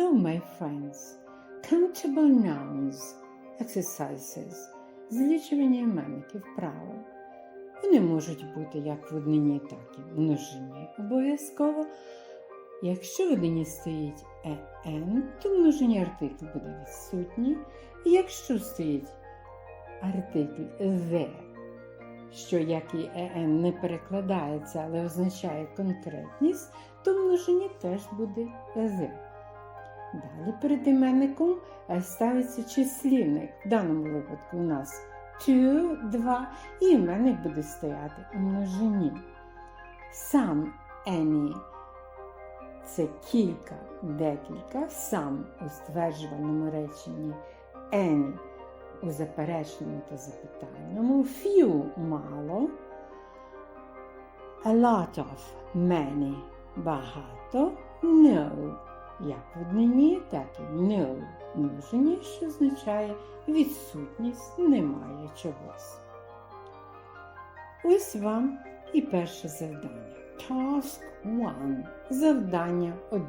Hello, my friends. Countable nouns, exercises, злічування іменників вправо. Вони можуть бути як в однині, так і в множині. Обов'язково. Якщо в однині стоїть «en», то в множині артикль буде відсутній. І якщо стоїть артикль «the», що як і «en» не перекладається, але означає конкретність, то в множині теж буде «the». Далі перед іменником е, ставиться числівник. В даному випадку у нас two, 2, і іменник буде стояти у множині. Сам any це кілька, декілька, сам у стверджувальному реченні any у запереченому та запитальному, few мало, a lot of many багато, no як в однині, так і no множині, що означає відсутність немає чогось. Ось вам і перше завдання. Task 1. Завдання 1.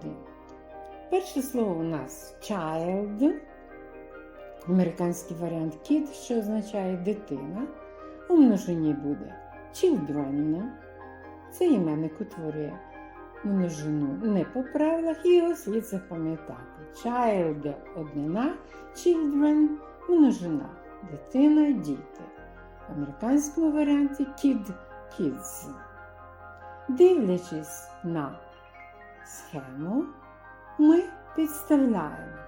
Перше слово у нас child, американський варіант kid, що означає дитина. У множині буде children. Це іменник утворює множину не по правилах, і його слід запам'ятати. Child однина, children множина, дитина, діти. В американському варіанті kid kids. Дивлячись на схему, ми підставляємо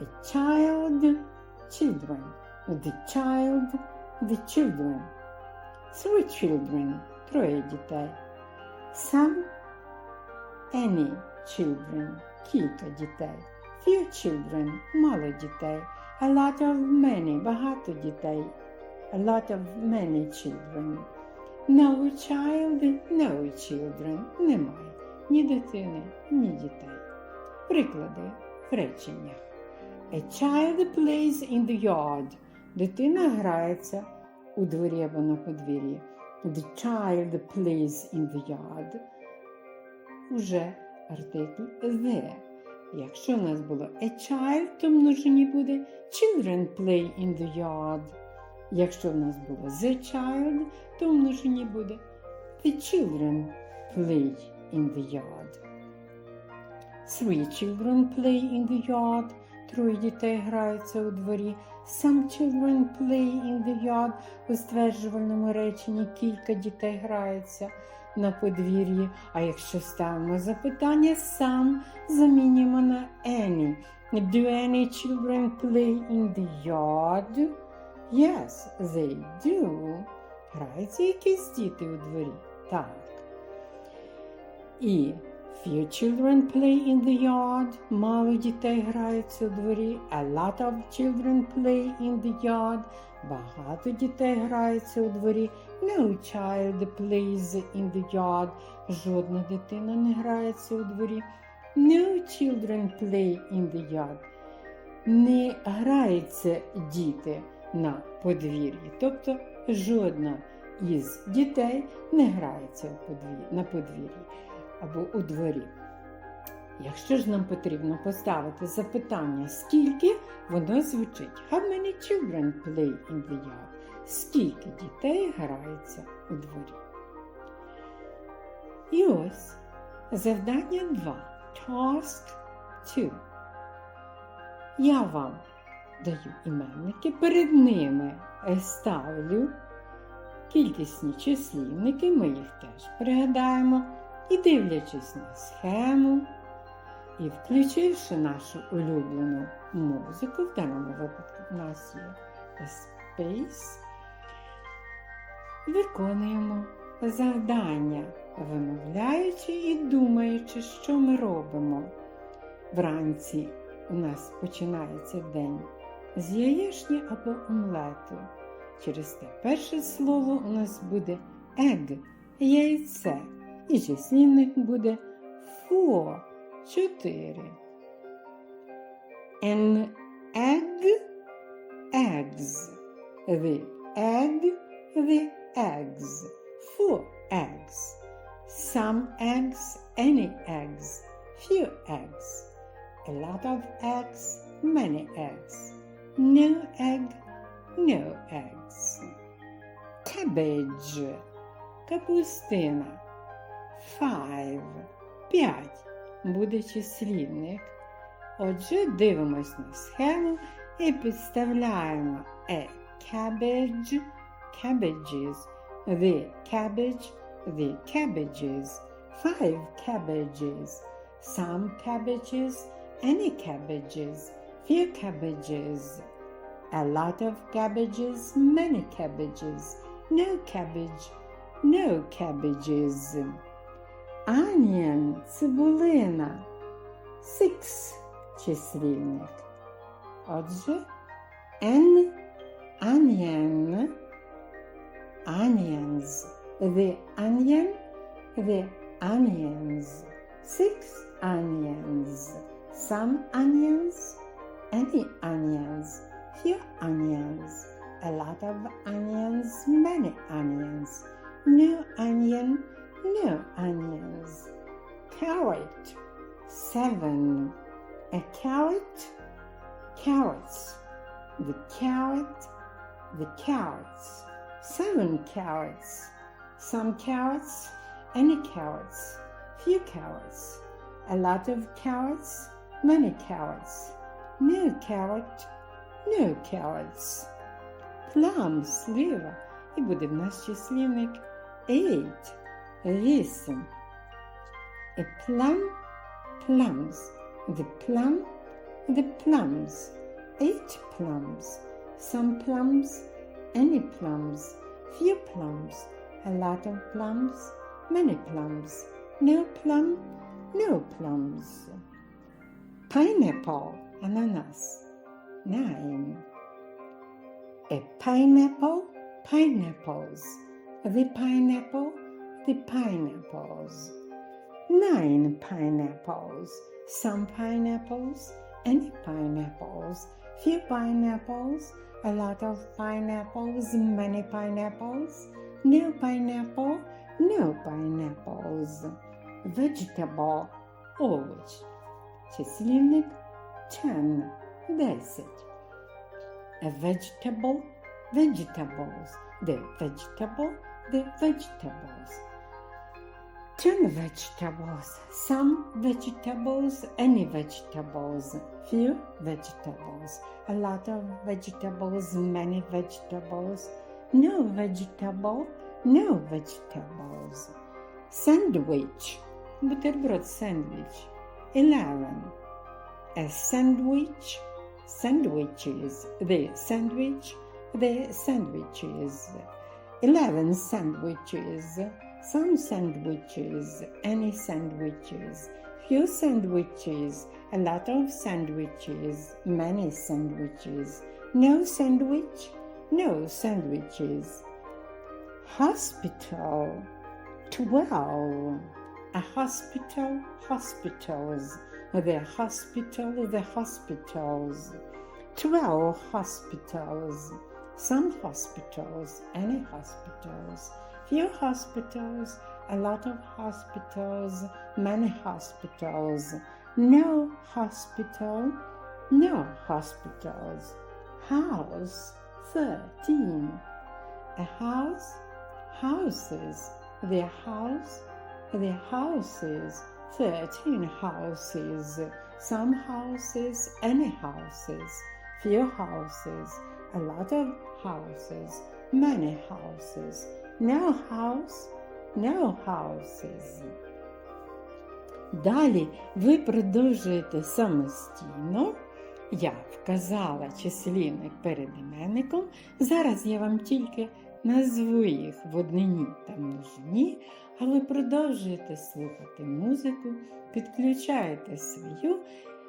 a child, children, the child, the children, three children, троє дітей. Some any children, кілька дітей. Few children, мало дітей. A lot of many, багато дітей. A lot of many children. No child, no children. Немає ні дитини, ні дітей. Приклади в реченнях. A child plays in the yard. Дитина грається у дворі або на подвір'ї. The child plays in the yard. Уже артикль the. Якщо у нас було a child, то множині буде children play in the yard. Якщо в нас було the child, то множині буде the children play in the yard. Three children play in the yard. Троє дітей граються у дворі. Some children play in the yard. У стверджувальному реченні кілька дітей граються на подвір'ї. А якщо ставимо запитання some, замінюємо на any. Do any children play in the yard? Yes, they do. Граються якісь діти у дворі. Так. І Few children play in the yard. Мало дітей граються у дворі. A lot of children play in the yard. Багато дітей граються у дворі. No child plays in the yard. Жодна дитина не грається у дворі. No children play in the yard. Не граються діти на подвір'ї. Тобто жодна із дітей не грається на подвір'ї або у дворі. Якщо ж нам потрібно поставити запитання, скільки, воно звучить How many children play in the yard? Скільки дітей граються у дворі? І ось завдання 2. Task 2. Я вам даю іменники, перед ними ставлю кількісні числівники, ми їх теж пригадаємо. І дивлячись на схему, і включивши нашу улюблену музику, в даному випадку в нас є Space, виконуємо завдання, вимовляючи і думаючи, що ми робимо. Вранці у нас починається день з яєшні або омлету. Через те перше слово у нас буде egg – яйце. І числівник буде four – чотири. An egg eggs. The egg the eggs. Four eggs. Some eggs any eggs. Few eggs. A lot of eggs, many eggs. No egg, no eggs. Cabbage. Капустина. Five. П'ять. Буде числівник. Отже, дивимось на схему і підставляємо a cabbage, cabbages, the cabbage, the cabbages, five cabbages, some cabbages, any cabbages, few cabbages, a lot of cabbages, many cabbages, no cabbage, no cabbages. Onion, цибулина. Six числівник. Отже, an onion, onions, the onion, the onions, six onions, some onions, any onions, few onions, a lot of onions, many onions, no onion, no onions, carrot, seven, a carrot, carrots, the carrot, the carrots, seven carrots, some carrots, any carrots, few carrots, a lot of carrots, many carrots, no carrot, no carrots, Plums. Liver. It would have nas číslivnik eight. Listen. A plum, plums. The plum, the plums. Eight plums. Some plums, any plums. Few plums. A lot of plums. Many plums. No plum, no plums. Pineapple, ananas. Nine. A pineapple, pineapples. The pineapple, the pineapples. Nine pineapples, some pineapples, any pineapples, few pineapples, a lot of pineapples, many pineapples, no pineapple, no pineapples. Vegetable, овоч. Числівник ten, десять. A vegetable, vegetables. The vegetable, the vegetables. two vegetables, some vegetables, any vegetables, few vegetables, a lot of vegetables, many vegetables, no vegetable, no vegetables. Sandwich, buterbrot sandwich, 11. A sandwich, sandwiches, the sandwich, the sandwiches, 11 sandwiches some sandwiches, any sandwiches, few sandwiches, a lot of sandwiches, many sandwiches, no sandwich, no sandwiches. Hospital, twelve. A hospital, hospitals, the hospital, the hospitals. Twelve hospitals, some hospitals, any hospitals, few hospitals, a lot of hospitals, many hospitals, no hospital, no hospitals. House, 13. A house, houses, the house, the houses, 13 houses, some houses, any houses, few houses, a lot of houses, many houses, no house, no houses. Далі ви продовжуєте самостійно. Я вказала числівник перед іменником. Зараз я вам тільки назву їх в однині та множині, а ви продовжуєте слухати музику, підключаєте свою,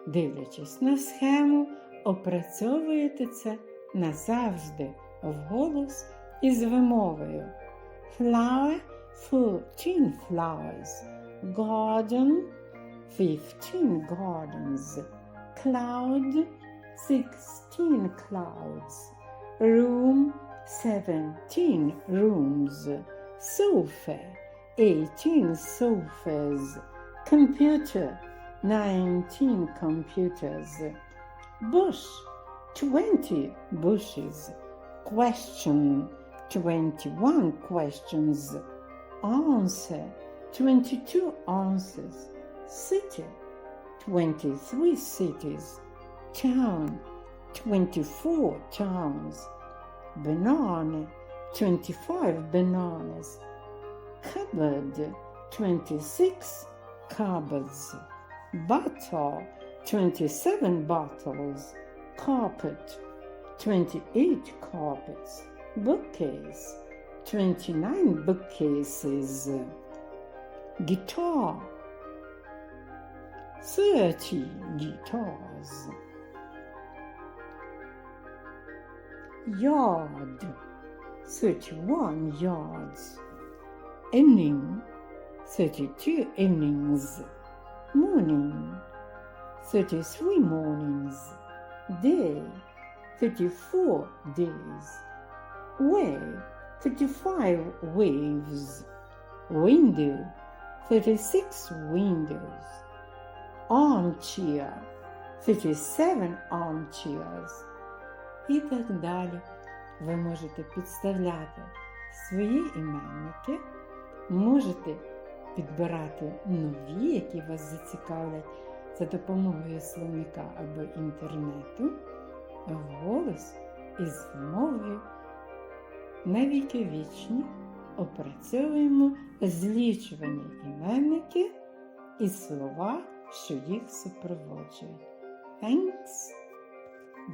дивлячись на схему, опрацьовуєте це назавжди вголос із вимовою. Flower, fourteen flowers. Garden, fifteen gardens. Cloud, sixteen clouds. Room, seventeen rooms. Sofa, eighteen sofas. Computer, 19 computers. Bush, 20 bushes. Question, 21 questions. Answer, 22 answers. City, 23 cities. Town, 24 towns. Banana, 25 bananas. Cupboard, 26 cupboards. Bottle, 27 bottles. Carpet, 28 carpets. Bookcase, 29 bookcases. Guitar, 30 guitars. Yard, 31 yards. Inning, 32 innings. Morning, 33 mornings. Day, 34 days. Wave, 35 waves. Window, 36 windows. Armchair, 37 armchairs. І так далі. Ви можете підставляти свої іменники, можете підбирати нові, які вас зацікавлять за допомогою словника або інтернету, вголос із мовою навіки вічні опрацьовуємо злічувані іменники і слова, що їх супроводжують. Thanks.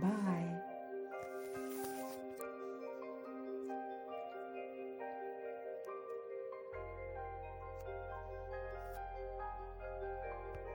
Bye.